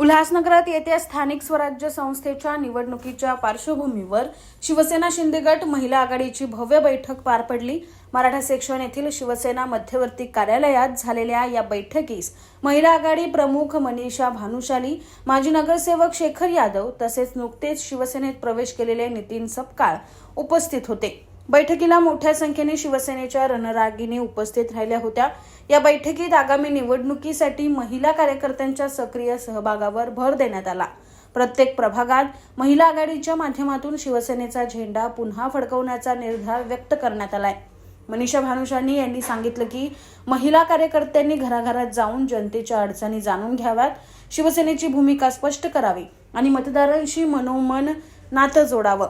उल्हासनगरात येत्या स्थानिक स्वराज्य संस्थेच्या निवडणुकीच्या पार्श्वभूमीवर शिवसेना शिंदे गट महिला आघाडीची भव्य बैठक पार पडली. मराठा सेक्शन येथील शिवसेना मध्यवर्ती कार्यालयात झालेल्या या बैठकीस महिला आघाडी प्रमुख मनीषा भानुशाली माजी नगरसेवक शेखर यादव तसेच नुकतेच शिवसेनेत प्रवेश केलेले नितीन सपकाळ उपस्थित होते. बैठकीला मोठ्या संख्येने शिवसेनेच्या रणरागिणी उपस्थित राहिल्या होत्या. या बैठकीत आगामी निवडणुकीसाठी महिला कार्यकर्त्यांच्या सक्रिय सहभागावर भर देण्यात आला. प्रत्येक प्रभागात महिला आघाडीच्या माध्यमातून शिवसेनेचा झेंडा पुन्हा फडकवण्याचा निर्धार व्यक्त करण्यात आलाय. मनीषा भानुशानी यांनी सांगितलं की महिला कार्यकर्त्यांनी घराघरात जाऊन जनतेच्या अडचणी जाणून घ्याव्यात शिवसेनेची भूमिका स्पष्ट करावी आणि मतदारांशी मनोमन नातं जोडावं.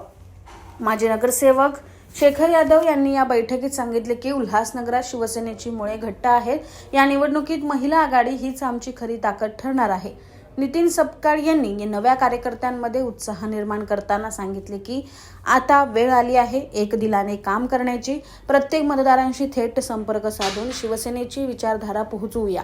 माजी नगरसेवक शेखर यादव यांनी या बैठकीत सांगितले की उल्हासनगरात शिवसेनेची मुळे घट्ट आहेत. या निवडणुकीत महिला आघाडी हीच आमची खरी ताकद ठरणार आहे. नितीन सपकाळ यांनी या नव्या कार्यकर्त्यांमध्ये उत्साह निर्माण करताना सांगितले की आता वेळ आली आहे एक दिलाने काम करण्याची. प्रत्येक मतदारांशी थेट संपर्क साधून शिवसेनेची विचारधारा पोहोचवूया.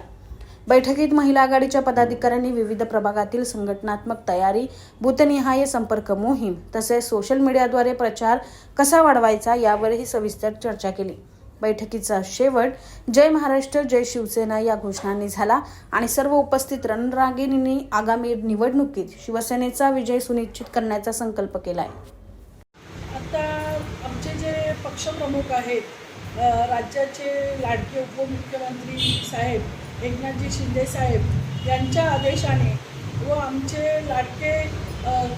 बैठकीत महिला आघाडीच्या पदाधिकाऱ्यांनी विविध प्रभागातील संघटनात्मक तयारी बूथनिहाय संपर्क मोहीम तसेच सोशल मीडियाद्वारे प्रचार कसा वाढवायचा यावरही सविस्तर चर्चा केली. बैठकीचा शेवट जय महाराष्ट्र जय शिवसेना या घोषणांनी झाला आणि सर्व उपस्थित रणरागिणींनी आगामी निवडणुकीत शिवसेनेचा विजय सुनिश्चित करण्याचा संकल्प केलाय. आता आमचे जे पक्षप्रमुख आहेत राज्याचे लाडके उपमुख्यमंत्री साहेब एकनाथजी शिंदे साहेब यांच्या आदेशाने व आमचे लाडके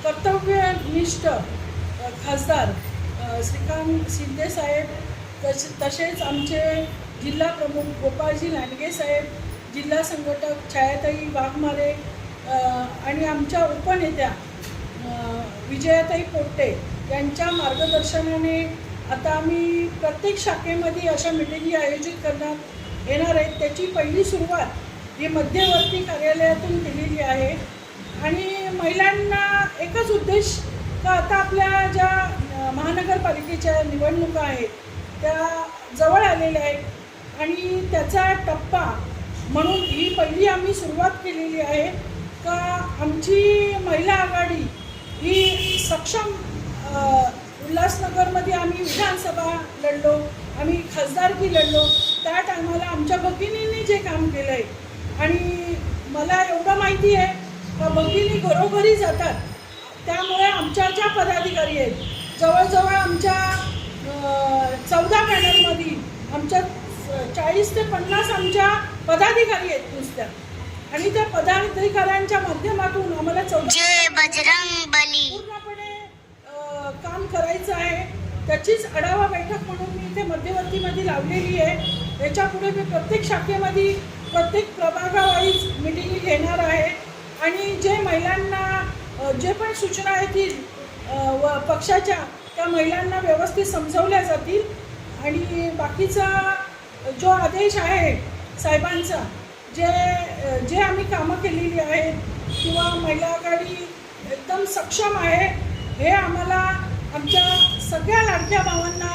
कर्तव्यनिष्ठ खासदार श्रीकांत शिंदे साहेब तसेच आमचे जिल्हा प्रमुख गोपाळजी लांडगेसाहेब जिल्हा संघटक छायाताई वाघमारे आणि आमच्या उपनेत्या विजयाताई पोट्टे यांच्या मार्गदर्शनाने आता आम्ही प्रत्येक शाखेमध्ये अशा मिटिंगी आयोजित करणार. येणार आहेत. त्याची पहिली सुरुवात ही मध्यवर्ती कार्यालयातून केलेली आहे. आणि महिलांना एकच उद्देश का आता आपल्या ज्या महानगरपालिकेच्या निवडणुका आहेत त्या जवळ आलेल्या आहेत. आणि त्याचा टप्पा म्हणून ही पहिली आम्ही सुरुवात केलेली आहे का आमची महिला आघाडी ही सक्षम उल्हासनगरमध्ये आम्ही विधानसभा लढलो. आम्ही खासदारकी लढलो त्या टायमाला आमच्या भगिनींनी जे काम केलं आहे आणि मला एवढं माहिती आहे का भगिनी घरोघरी जातात. त्यामुळे आमच्या ज्या पदाधिकारी आहेत जवळजवळ आमच्या चौदा पॅनलमध्ये आमच्या चाळीस ते पन्नास आमच्या पदाधिकारी आहेत नुसत्या. आणि त्या पदाधिकाऱ्यांच्या माध्यमातून आम्हाला चौदा पूर्णपणे काम करायचं आहे. त्याचीच आढावा बैठक म्हणून मी इथे मध्यवर्तीमध्ये लावलेली आहे. याच्यापुढे मी प्रत्येक शाखेमध्ये प्रत्येक प्रभागावाईज मिटिंग घेणार आहे. आणि जे महिलांना जे पण सूचना येतील व पक्षाच्या त्या महिलांना व्यवस्थित समजवल्या जातील. आणि बाकीचा जो आदेश आहे साहेबांचा जे जे आम्ही कामं केलेली आहेत किंवा महिला आघाडी एकदम सक्षम आहे हे आम्हाला आमच्या सगळ्या लाडक्या भावांना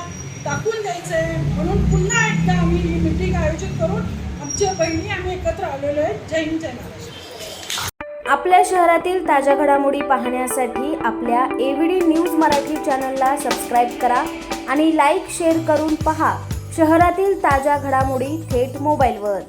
दाखवून द्यायचं आहे म्हणून पुन्हा एकदा आम्ही ही मिटिंग आयोजित करून आमच्या बहिणी आम्ही एकत्र आलेलो आहे. जय हिंद जय महाराष्ट्र. आपल्या शहरातील ताज्या घडामोडी पाहण्यासाठी आपल्या एव्हीडी न्यूज मराठी चॅनलला सबस्क्राईब करा आणि लाईक शेअर करून पहा. शहरातील ताज्या घडामोडी थेट मोबाईलवर